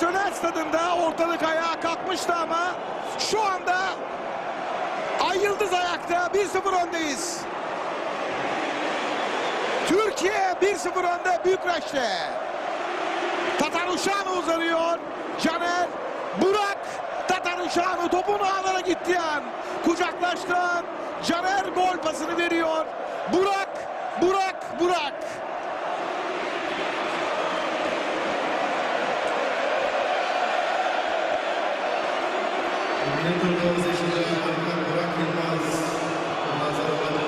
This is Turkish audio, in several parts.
Söner stadında ortalık ayağa kalkmıştı ama şu anda Ay Yıldız ayakta 1-0 öndeyiz. Türkiye 1-0 önde Bükreş'te. Tataruşanu uzanıyor. Caner, Burak, Tataruşanu topun ağlara gitti an. Kucaklaştıran Caner gol pasını veriyor. Burak, Burak, Burak.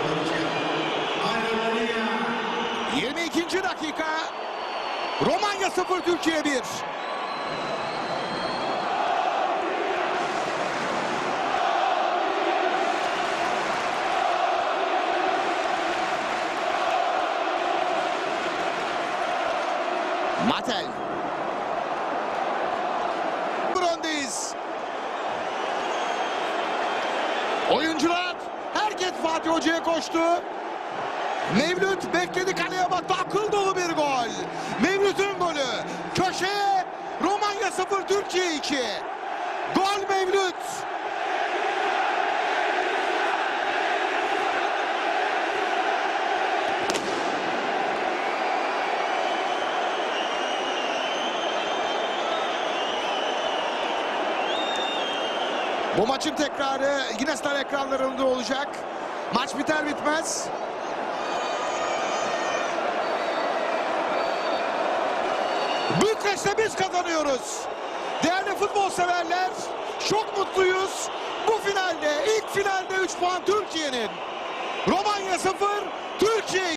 Türkiye. Aynen 22. dakika. Romanya 0 Türkiye 1. Matel. Öndeyiz. Oyuncular herkes Fatih Hoca'ya koştu. Mevlüt bekledi kaleye baktı. Akıl dolu bir gol. Mevlüt'ün golü. Köşeye Romanya 0 Türkiye 2. Gol Mevlüt. Bu maçın tekrarı yine ekranlarında olacak. Maç biter bitmez Bükreş'te biz kazanıyoruz. Değerli futbol severler çok mutluyuz. Bu finalde ilk finalde 3 puan Türkiye'nin. Romanya 0, Türkiye